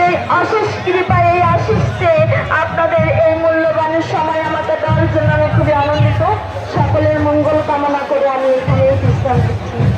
এই অশেষ কৃপায় এই আশিসে আপনাদের এই মূল্যবান সময় আমাকে দেওয়ার জন্য আমি খুবই আনন্দিত। সকলের মঙ্গল কামনা করে আমি এখানে বিশ্রাম দিচ্ছি